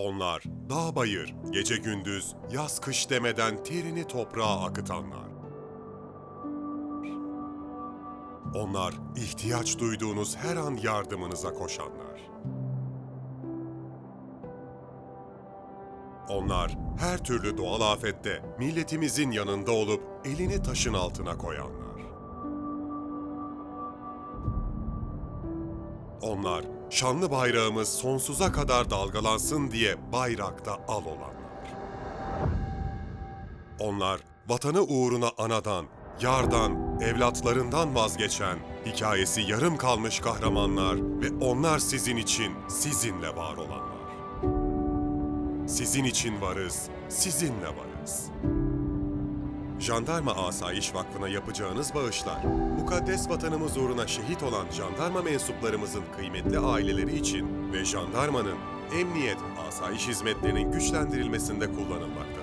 Onlar dağ bayır, gece gündüz, yaz kış demeden terini toprağa akıtanlar. Onlar ihtiyaç duyduğunuz her an yardımınıza koşanlar. Onlar her türlü doğal afette milletimizin yanında olup elini taşın altına koyanlar. Onlar şanlı bayrağımız sonsuza kadar dalgalansın diye bayrakta al olanlar. Onlar vatanı uğruna anadan, yardan, evlatlarından vazgeçen, hikayesi yarım kalmış kahramanlar ve onlar sizin için, sizinle var olanlar. Sizin için varız, sizinle varız. Jandarma Asayiş Vakfı'na yapacağınız bağışlar, mukaddes vatanımız uğruna şehit olan jandarma mensuplarımızın kıymetli aileleri için ve jandarmanın emniyet, asayiş hizmetlerinin güçlendirilmesinde kullanılmaktadır.